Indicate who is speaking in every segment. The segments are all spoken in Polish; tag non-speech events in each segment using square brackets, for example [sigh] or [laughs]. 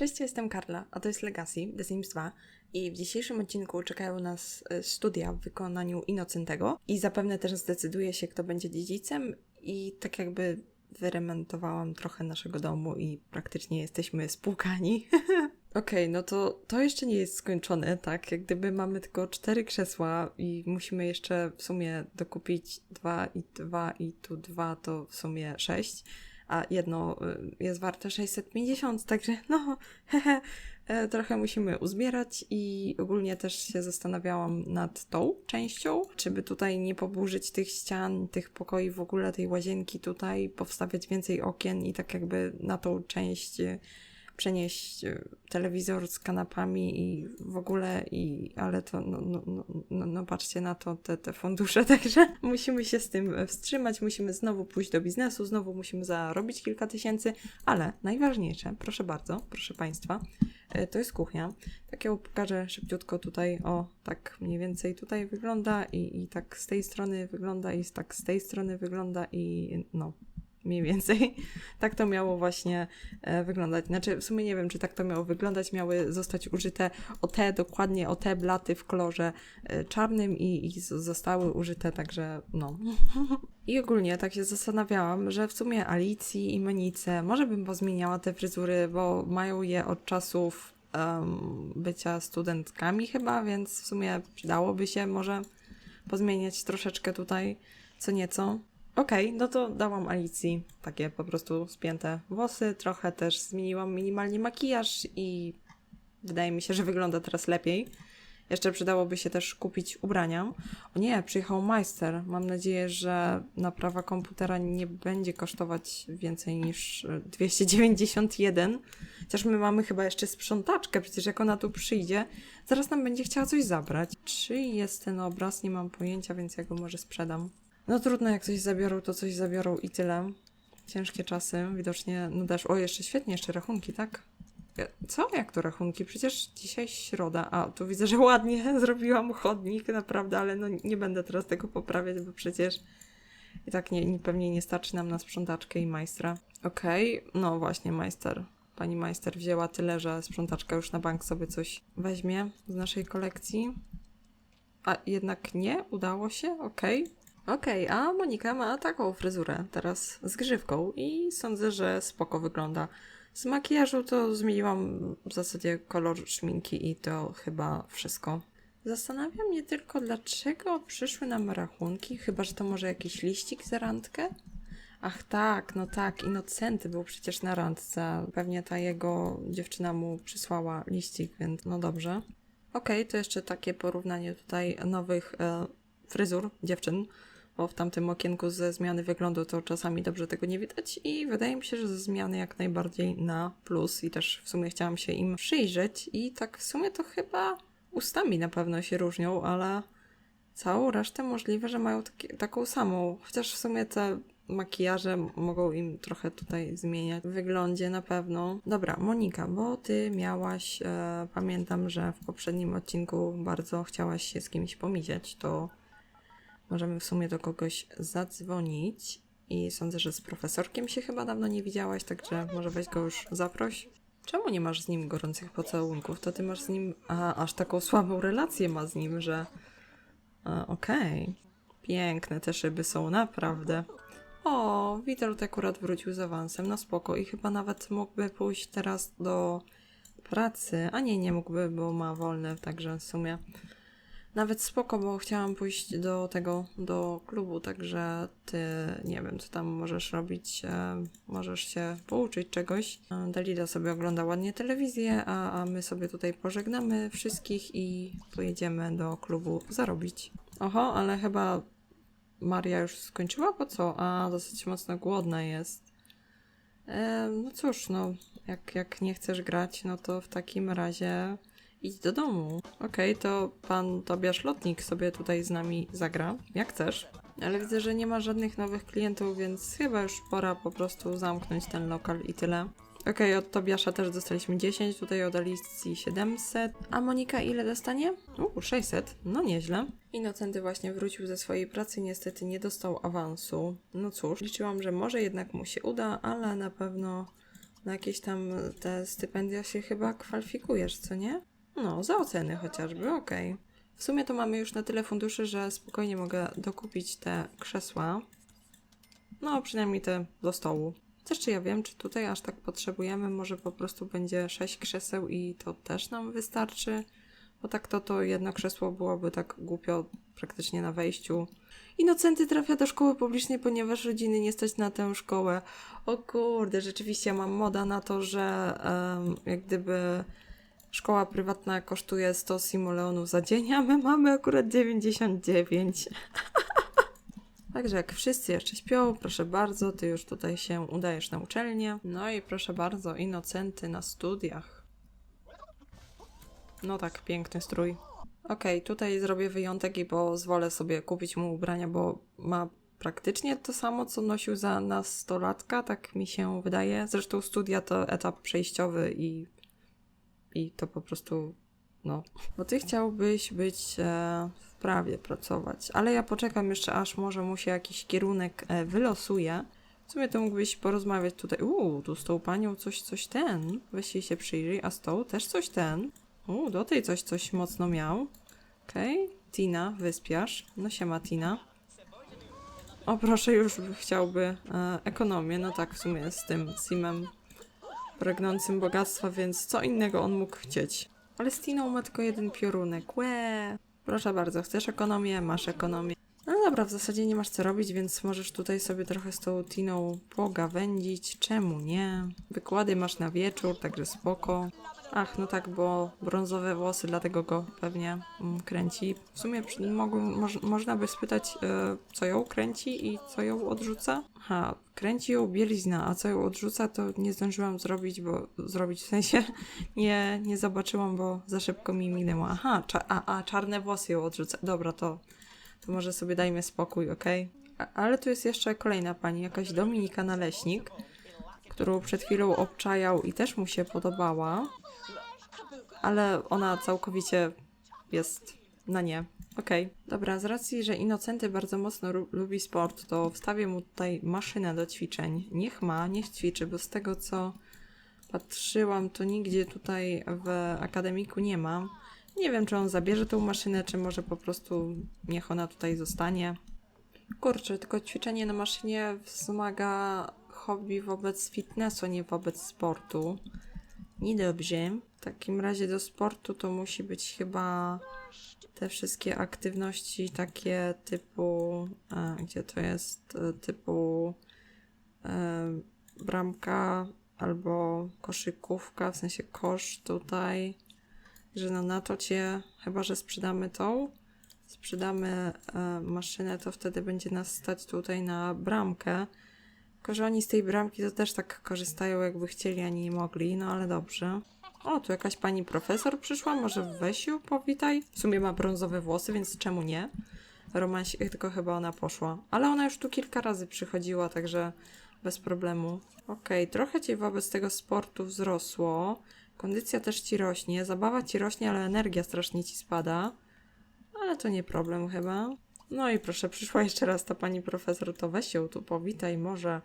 Speaker 1: Cześć, jestem Karla, a to jest Legacy, The Sims 2 i w dzisiejszym odcinku czekają nas e, studia w wykonaniu Inocentego i zapewne też zdecyduje się, kto będzie dziedzicem i tak jakby wyremontowałam trochę naszego domu i praktycznie jesteśmy spłukani. [laughs] Okej, no to to jeszcze nie jest skończone, tak? Jak gdyby mamy tylko cztery krzesła i musimy jeszcze w sumie dokupić dwa i dwa i tu dwa, to w sumie sześć a jedno y, jest warte 650, także no, [laughs] hehe, e, trochę musimy uzbierać i ogólnie też się zastanawiałam nad tą częścią, czy by tutaj nie poburzyć tych ścian, tych pokoi, w ogóle tej łazienki tutaj, powstawiać więcej okien i tak jakby na tą część przenieść e, telewizor z kanapami i w ogóle, i, ale to, no, no, no, no, no patrzcie na to, te, te fundusze, [laughs] także musimy się z tym wstrzymać, musimy znowu pójść do biznesu, znowu musimy zarobić kilka tysięcy, ale najważniejsze, proszę bardzo, proszę Państwa, e, to jest kuchnia. Tak ją pokażę szybciutko tutaj, o, tak mniej więcej tutaj wygląda i, i tak z tej strony wygląda i tak z tej strony wygląda i no, mniej więcej. [laughs] Tak to miało właśnie e, wyglądać. Znaczy, w sumie nie wiem, czy tak to miało wyglądać. Miały zostać użyte o te, dokładnie o te blaty w kolorze e, czarnym i, i zostały użyte, także no. [laughs] I ogólnie tak się zastanawiałam, że w sumie Alicji i Menice może bym pozmieniała te fryzury, bo mają je od czasów um, bycia studentkami chyba, więc w sumie przydałoby się może pozmieniać troszeczkę tutaj co nieco. Okej, okay, no to dałam Alicji takie po prostu spięte włosy, trochę też zmieniłam minimalnie makijaż i wydaje mi się, że wygląda teraz lepiej. Jeszcze przydałoby się też kupić ubrania. O nie, przyjechał majster. Mam nadzieję, że naprawa komputera nie będzie kosztować więcej niż 291. Chociaż my mamy chyba jeszcze sprzątaczkę, przecież jak ona tu przyjdzie, zaraz nam będzie chciała coś zabrać. Czy jest ten obraz? Nie mam pojęcia, więc ja go może sprzedam. No trudno, jak coś zabiorą, to coś zabiorą i tyle. Ciężkie czasy, widocznie, no dasz, o jeszcze świetnie, jeszcze rachunki, tak? Co? Jak to rachunki? Przecież dzisiaj środa, a tu widzę, że ładnie [laughs] zrobiłam chodnik, naprawdę, ale no nie będę teraz tego poprawiać, bo przecież i tak nie, pewnie nie starczy nam na sprzątaczkę i majstra. Okej, okay. no właśnie, majster. Pani majster wzięła tyle, że sprzątaczka już na bank sobie coś weźmie z naszej kolekcji. A jednak nie, udało się, okej. Okay. Okej, okay, a Monika ma taką fryzurę teraz z grzywką i sądzę, że spoko wygląda. Z makijażu to zmieniłam w zasadzie kolor szminki i to chyba wszystko. Zastanawiam mnie tylko, dlaczego przyszły nam rachunki, chyba że to może jakiś liścik za randkę? Ach tak, no tak, Inocenty był przecież na randce. Pewnie ta jego dziewczyna mu przysłała liścik, więc no dobrze. Okej, okay, to jeszcze takie porównanie tutaj nowych e, fryzur dziewczyn bo w tamtym okienku ze zmiany wyglądu to czasami dobrze tego nie widać i wydaje mi się, że ze zmiany jak najbardziej na plus i też w sumie chciałam się im przyjrzeć i tak w sumie to chyba ustami na pewno się różnią, ale całą resztę możliwe, że mają taki, taką samą, chociaż w sumie te makijaże mogą im trochę tutaj zmieniać w wyglądzie na pewno. Dobra, Monika, bo ty miałaś, e, pamiętam, że w poprzednim odcinku bardzo chciałaś się z kimś pomijać, to Możemy w sumie do kogoś zadzwonić i sądzę, że z profesorkiem się chyba dawno nie widziałaś, także może weź go już zaproś. Czemu nie masz z nim gorących pocałunków? To ty masz z nim, a aż taką słabą relację ma z nim, że... Okej. Okay. Piękne te szyby są, naprawdę. O, Witold akurat wrócił z awansem, no spoko. I chyba nawet mógłby pójść teraz do pracy. A nie, nie mógłby, bo ma wolne, także w sumie nawet spoko, bo chciałam pójść do tego, do klubu, także ty, nie wiem, co tam możesz robić, e, możesz się pouczyć czegoś. E, Dalida sobie ogląda ładnie telewizję, a, a my sobie tutaj pożegnamy wszystkich i pojedziemy do klubu zarobić. Oho, ale chyba Maria już skończyła, po co? A, dosyć mocno głodna jest. E, no cóż, no, jak, jak nie chcesz grać, no to w takim razie idź do domu. Okej, okay, to pan Tobiasz Lotnik sobie tutaj z nami zagra, jak chcesz. Ale widzę, że nie ma żadnych nowych klientów, więc chyba już pora po prostu zamknąć ten lokal i tyle. Okej, okay, od Tobiasza też dostaliśmy 10, tutaj od Alicji 700. A Monika ile dostanie? Uuu, 600. No nieźle. Inocenty właśnie wrócił ze swojej pracy, niestety nie dostał awansu. No cóż, liczyłam, że może jednak mu się uda, ale na pewno Na jakieś tam te stypendia się chyba kwalifikujesz, co nie? No, za oceny chociażby, okej. W sumie to mamy już na tyle funduszy, że spokojnie mogę dokupić te krzesła. No, przynajmniej te do stołu. Też czy ja wiem, czy tutaj aż tak potrzebujemy, może po prostu będzie sześć krzeseł i to też nam wystarczy? Bo tak to to jedno krzesło byłoby tak głupio praktycznie na wejściu. Inocenty trafia do szkoły publicznej, ponieważ rodziny nie stać na tę szkołę. O kurde, rzeczywiście mam moda na to, że em, jak gdyby szkoła prywatna kosztuje 100 simoleonów za dzień, a my mamy akurat 99. [laughs] Także jak wszyscy jeszcze śpią, proszę bardzo, ty już tutaj się udajesz na uczelnię. No i proszę bardzo, inocenty na studiach. No tak, piękny strój. Okej, tutaj zrobię wyjątek i pozwolę sobie kupić mu ubrania, bo ma praktycznie to samo, co nosił za nastolatka, tak mi się wydaje. Zresztą studia to etap przejściowy i, i to po prostu, no. Bo ty chciałbyś być e, w prawie pracować, ale ja poczekam jeszcze, aż może mu się jakiś kierunek e, wylosuje. W sumie to mógłbyś porozmawiać tutaj. Uuu, tu z tą panią coś, coś ten. Weź jej się przyjrzyj, a z tą też coś ten. Uuu, do tej coś, coś mocno miał. Okej, Tina, wyspiarz. No siema Tina. O proszę, już chciałby e, ekonomię. No tak, w sumie z tym Simem pragnącym bogactwa, więc co innego on mógł chcieć. Ale z Tiną ma tylko jeden piorunek. Łe. Proszę bardzo, chcesz ekonomię? Masz ekonomię. No dobra, w zasadzie nie masz co robić, więc możesz tutaj sobie trochę z tą Tiną pogawędzić. Czemu nie? Wykłady masz na wieczór, także spoko. Ach, no tak, bo brązowe włosy, dlatego go pewnie mm, kręci. W sumie mogą, moż, można by spytać, e, co ją kręci i co ją odrzuca. Ha, kręci ją bielizna, a co ją odrzuca, to nie zdążyłam zrobić, bo zrobić w sensie [laughs] nie, nie zobaczyłam, bo za szybko mi minęło. Aha, cza, a, a czarne włosy ją odrzuca. Dobra, to, to może sobie dajmy spokój, okej? A- Ale tu jest jeszcze kolejna pani, jakaś Dominika Naleśnik, którą przed chwilą obczajał i też mu się podobała ale ona całkowicie jest na nie. Okej, dobra, z racji, że Inocenty bardzo mocno lubi sport, to wstawię mu tutaj maszynę do ćwiczeń. Niech ma, niech ćwiczy, bo z tego co patrzyłam, to nigdzie tutaj w akademiku nie ma. Nie wiem, czy on zabierze tą maszynę, czy może po prostu niech ona tutaj zostanie. Kurczę, tylko ćwiczenie na maszynie wzmaga hobby wobec fitnessu, nie wobec sportu. Niedobrze. W takim razie do sportu to musi być chyba te wszystkie aktywności takie typu, a, gdzie to jest, e, typu e, bramka albo koszykówka, w sensie kosz tutaj, że no na to cię, chyba że sprzedamy tą, sprzedamy e, maszynę, to wtedy będzie nas stać tutaj na bramkę. Tylko, że oni z tej bramki to też tak korzystają, jakby chcieli, a nie mogli, no ale dobrze. O, tu jakaś pani profesor przyszła, może weź ją powitaj. W sumie ma brązowe włosy, więc czemu nie? Romansik, tylko chyba ona poszła. Ale ona już tu kilka razy przychodziła, także bez problemu. Okej, trochę ci wobec tego sportu wzrosło. Kondycja też ci rośnie, zabawa ci rośnie, ale energia strasznie ci spada. Ale to nie problem chyba. No i proszę, przyszła jeszcze raz ta pani profesor, to weź ją tu powitaj może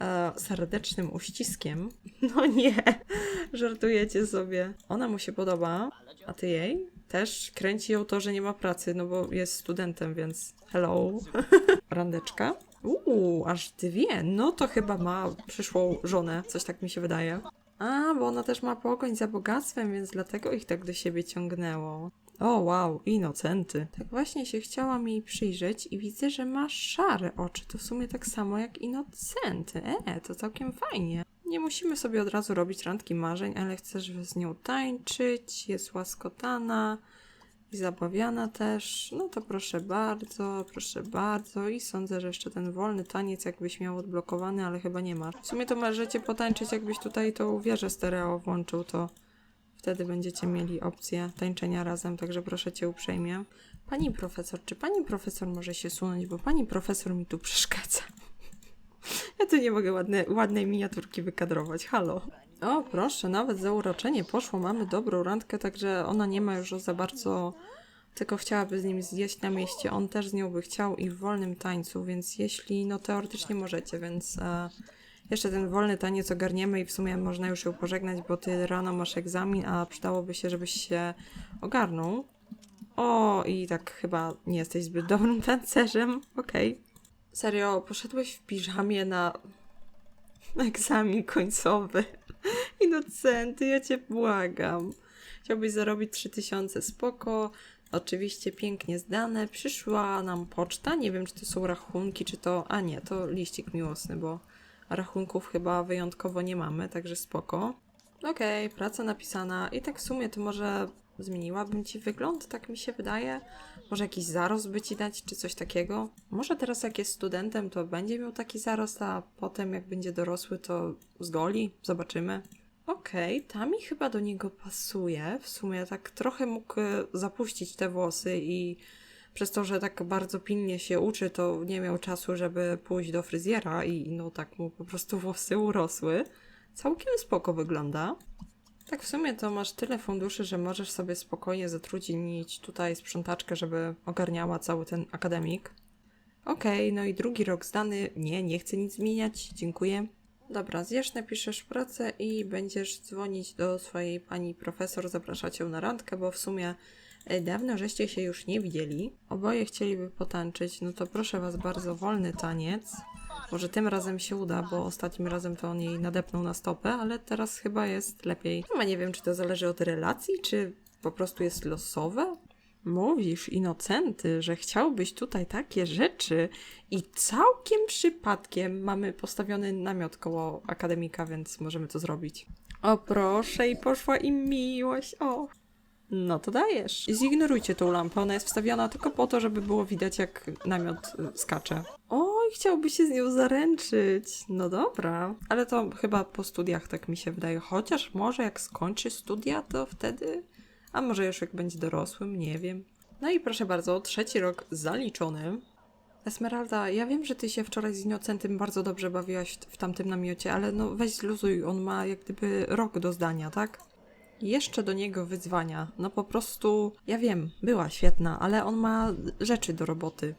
Speaker 1: e, serdecznym uściskiem. [laughs] No nie, żartujecie sobie. Ona mu się podoba, a ty jej? Też kręci ją to, że nie ma pracy, no bo jest studentem, więc hello. [laughs] Randeczka. Uuu, aż dwie. No to chyba ma przyszłą żonę, coś tak mi się wydaje. A, bo ona też ma pogoń za bogactwem, więc dlatego ich tak do siebie ciągnęło. O, wow, inocenty. Tak właśnie się chciałam jej przyjrzeć i widzę, że ma szare oczy. To w sumie tak samo jak inocenty. E, to całkiem fajnie. Nie musimy sobie od razu robić randki marzeń, ale chcesz z nią tańczyć, jest łaskotana i zabawiana też. No to proszę bardzo, proszę bardzo. I sądzę, że jeszcze ten wolny taniec jakbyś miał odblokowany, ale chyba nie ma. W sumie to możecie potańczyć, jakbyś tutaj tą wieżę stereo włączył, to wtedy będziecie mieli opcję tańczenia razem, także proszę cię uprzejmie. Pani profesor, czy pani profesor może się sunąć, bo pani profesor mi tu przeszkadza. Ja tu nie mogę ładne, ładnej miniaturki wykadrować, halo. O, proszę, nawet zauroczenie poszło, mamy dobrą randkę, także ona nie ma już za bardzo, tylko chciałaby z nim zjeść na mieście, on też z nią by chciał i w wolnym tańcu, więc jeśli, no teoretycznie możecie, więc e, Jeszcze ten wolny taniec ogarniemy i w sumie można już ją pożegnać, bo ty rano masz egzamin, a przydałoby się, żebyś się ogarnął. O, i tak chyba nie jesteś zbyt [laughs] dobrym tancerzem. Okej. Serio, poszedłeś w piżamie na egzamin końcowy. [laughs] Inocenty, ja cię błagam. Chciałbyś zarobić 3000, spoko. Oczywiście pięknie zdane. Przyszła nam poczta. Nie wiem, czy to są rachunki, czy to. A nie, to liścik miłosny, bo rachunków chyba wyjątkowo nie mamy, także spoko. Okej, praca napisana. I tak w sumie to może zmieniłabym ci wygląd, tak mi się wydaje. Może jakiś zarost by ci dać, czy coś takiego. Może teraz jak jest studentem, to będzie miał taki zarost, a potem jak będzie dorosły, to zgoli. Zobaczymy. Okej, ta mi chyba do niego pasuje. W sumie tak trochę mógł e, zapuścić te włosy i przez to, że tak bardzo pilnie się uczy, to nie miał czasu, żeby pójść do fryzjera i no tak mu po prostu włosy urosły. Całkiem spoko wygląda. Tak w sumie to masz tyle funduszy, że możesz sobie spokojnie zatrudnić tutaj sprzątaczkę, żeby ogarniała cały ten akademik. Okej, no i drugi rok zdany. Nie, nie chcę nic zmieniać. Dziękuję. Dobra, zjesz, napiszesz pracę i będziesz dzwonić do swojej pani profesor, zapraszać ją na randkę, bo w sumie dawno żeście się już nie widzieli. Oboje chcieliby potańczyć, no to proszę was bardzo, wolny taniec. Może tym razem się uda, bo ostatnim razem to on jej nadepnął na stopę, ale teraz chyba jest lepiej. Chyba nie wiem, czy to zależy od relacji, czy po prostu jest losowe. Mówisz, Inocenty, że chciałbyś tutaj takie rzeczy i całkiem przypadkiem mamy postawiony namiot koło akademika, więc możemy to zrobić. O proszę, i poszła im miłość, o. No to dajesz. Zignorujcie tą lampę, ona jest wstawiona tylko po to, żeby było widać, jak namiot y, skacze. Oj, chciałby się z nią zaręczyć. No dobra, ale to chyba po studiach tak mi się wydaje. Chociaż może jak skończy studia, to wtedy a może już jak będzie dorosłym, nie wiem. No i proszę bardzo, trzeci rok zaliczony. Esmeralda, ja wiem, że ty się wczoraj z Inocentym bardzo dobrze bawiłaś w tamtym namiocie, ale no weź zluzuj, on ma jak gdyby rok do zdania, tak? Jeszcze do niego wyzwania. No po prostu, ja wiem, była świetna, ale on ma rzeczy do roboty.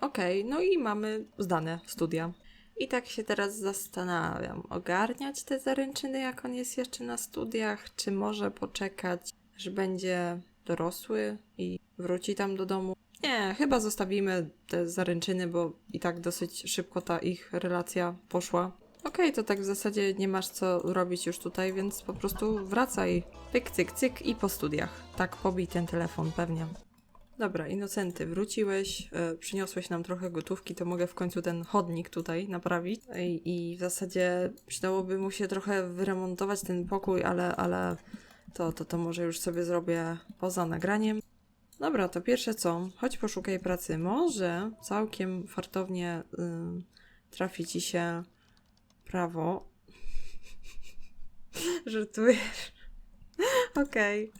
Speaker 1: Okej, no i mamy zdane studia. I tak się teraz zastanawiam, ogarniać te zaręczyny, jak on jest jeszcze na studiach, czy może poczekać, że będzie dorosły i wróci tam do domu. Nie, chyba zostawimy te zaręczyny, bo i tak dosyć szybko ta ich relacja poszła. Okej, to tak w zasadzie nie masz co robić już tutaj, więc po prostu wracaj. Pyk, cyk, cyk i po studiach. Tak, pobij ten telefon pewnie. Dobra, Inocenty, wróciłeś, e, przyniosłeś nam trochę gotówki, to mogę w końcu ten chodnik tutaj naprawić. I, I w zasadzie przydałoby mu się trochę wyremontować ten pokój, ale, ale to, to, to może już sobie zrobię poza nagraniem. Dobra, to pierwsze co, chodź poszukaj pracy. Może całkiem fartownie y, trafi ci się prawo. [laughs] Żartujesz. Okej.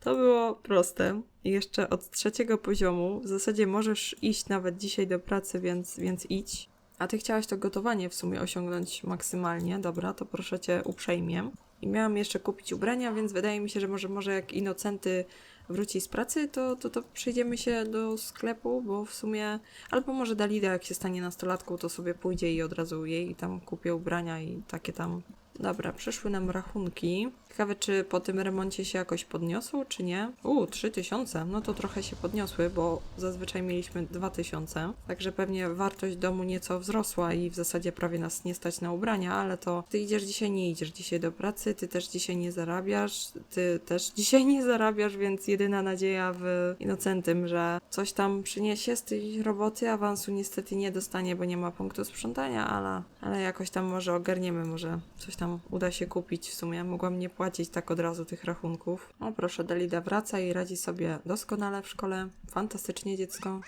Speaker 1: To było proste. I jeszcze od trzeciego poziomu w zasadzie możesz iść nawet dzisiaj do pracy, więc, więc idź. A ty chciałaś to gotowanie w sumie osiągnąć maksymalnie. Dobra, to proszę cię uprzejmie. I miałam jeszcze kupić ubrania, więc wydaje mi się, że może, może jak Inocenty wróci z pracy, to, to, to przejdziemy się do sklepu, bo w sumie... Albo może Dalida, jak się stanie nastolatką, to sobie pójdzie i od razu jej tam kupię ubrania i takie tam... Dobra, przyszły nam rachunki. Ciekawe, czy po tym remoncie się jakoś podniosą, czy nie? U, 3000. No to trochę się podniosły, bo zazwyczaj mieliśmy 2000. Także pewnie wartość domu nieco wzrosła i w zasadzie prawie nas nie stać na ubrania, ale to ty idziesz dzisiaj, nie idziesz dzisiaj do pracy, ty też dzisiaj nie zarabiasz, ty też [laughs] dzisiaj nie zarabiasz, więc jedyna nadzieja w Inocentym, że coś tam przyniesie z tej roboty, awansu niestety nie dostanie, bo nie ma punktu sprzątania, ale, ale jakoś tam może ogarniemy, może coś tam uda się kupić w sumie. Mogłam nie płacić tak od razu tych rachunków. O proszę, Dalida wraca i radzi sobie doskonale w szkole. Fantastycznie dziecko.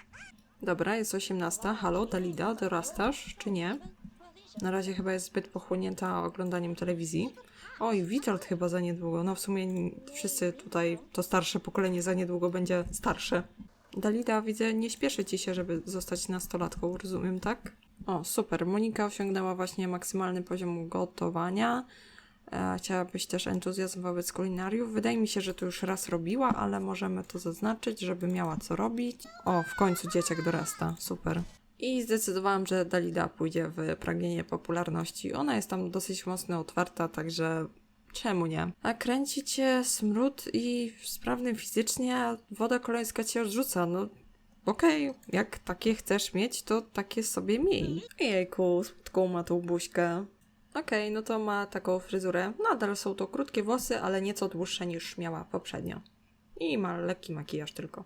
Speaker 1: Dobra, jest 18. Halo, Dalida, dorastasz czy nie? Na razie chyba jest zbyt pochłonięta oglądaniem telewizji. Oj, Witold chyba za niedługo. No w sumie wszyscy tutaj, to starsze pokolenie za niedługo będzie starsze. Dalida, widzę, nie śpieszy ci się, żeby zostać nastolatką, rozumiem, tak? O, super. Monika osiągnęła właśnie maksymalny poziom gotowania. E, Chciałabyś też entuzjazm wobec kulinariów? Wydaje mi się, że to już raz robiła, ale możemy to zaznaczyć, żeby miała co robić. O, w końcu dzieciak dorasta. Super. I zdecydowałam, że Dalida pójdzie w pragnienie popularności. Ona jest tam dosyć mocno otwarta, także czemu nie? A kręci cię smród i sprawny fizycznie, woda kolońska cię odrzuca. No okej, jak takie chcesz mieć, to takie sobie miej. Jejku, słodką ma tą buźkę. Okej, no to ma taką fryzurę. Nadal są to krótkie włosy, ale nieco dłuższe niż miała poprzednio. I ma lekki makijaż tylko.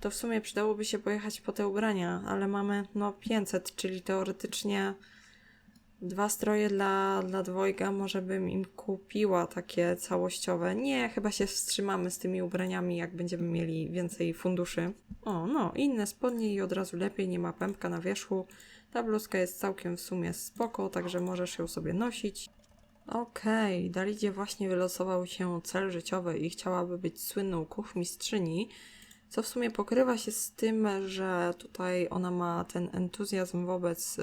Speaker 1: To w sumie przydałoby się pojechać po te ubrania, ale mamy no 500, czyli teoretycznie dwa stroje dla, dla dwojga może bym im kupiła takie całościowe. Nie, chyba się wstrzymamy z tymi ubraniami, jak będziemy mieli więcej funduszy. O, no, inne spodnie i od razu lepiej, nie ma pępka na wierzchu. Ta bluzka jest całkiem w sumie spoko, także możesz ją sobie nosić. Okej, Dalidzie właśnie wylosował się cel życiowy i chciałaby być słynną kuchmistrzyni, co w sumie pokrywa się z tym, że tutaj ona ma ten entuzjazm wobec y,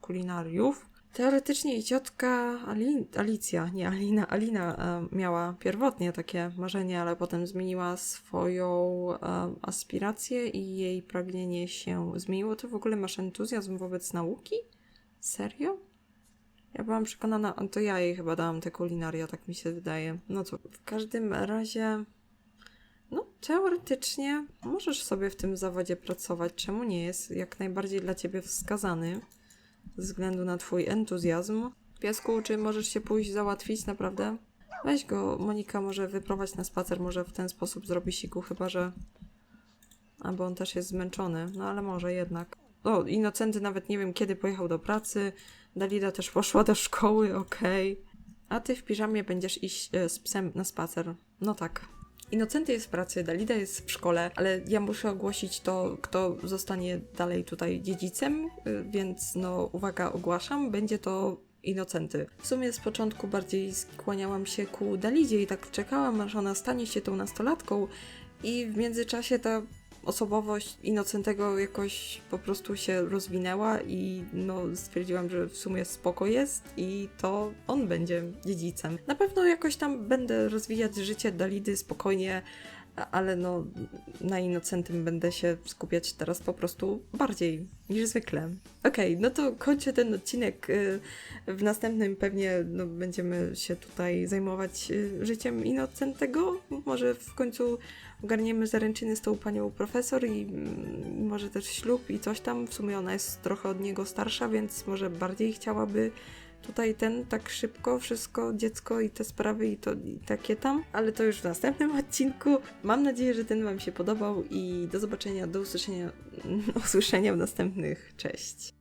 Speaker 1: kulinariów. Teoretycznie jej ciotka Ali- Alicja, nie Alina, Alina y, miała pierwotnie takie marzenie, ale potem zmieniła swoją y, aspirację i jej pragnienie się zmieniło. Ty w ogóle masz entuzjazm wobec nauki? Serio? Ja byłam przekonana, to ja jej chyba dałam te kulinaria, tak mi się wydaje. No co, w każdym razie, no teoretycznie możesz sobie w tym zawodzie pracować. Czemu nie jest jak najbardziej dla ciebie wskazany względu na twój entuzjazm? Piesku, czy możesz się pójść załatwić naprawdę? Weź go, Monika może wyprowadź na spacer, może w ten sposób zrobi siku, chyba że... Albo on też jest zmęczony, no ale może jednak. O, Inocenty nawet nie wiem kiedy pojechał do pracy, Dalida też poszła do szkoły, okej. A ty w piżamie będziesz iść e, z psem na spacer. No tak. Inocenty jest w pracy, Dalida jest w szkole, ale ja muszę ogłosić to, kto zostanie dalej tutaj dziedzicem, y, więc no uwaga, ogłaszam, będzie to Inocenty. W sumie z początku bardziej skłaniałam się ku Dalidzie i tak czekałam, aż ona stanie się tą nastolatką i w międzyczasie ta osobowość Inocentego jakoś po prostu się rozwinęła i no stwierdziłam, że w sumie spoko jest i to on będzie dziedzicem. Na pewno jakoś tam będę rozwijać życie Dalidy spokojnie, ale no na Inocentym będę się skupiać teraz po prostu bardziej niż zwykle. Okej, no to kończę ten odcinek. y, W następnym pewnie no, będziemy się tutaj zajmować y, życiem Inocentego. Może w końcu ogarniemy zaręczyny z tą panią profesor i mm, może też ślub i coś tam. W sumie ona jest trochę od niego starsza, więc może bardziej chciałaby tutaj ten tak szybko wszystko, dziecko i te sprawy i to i takie tam, ale to już w następnym odcinku. Mam nadzieję, że ten Wam się podobał i do zobaczenia, do usłyszenia, [laughs] usłyszenia w następnych. Cześć!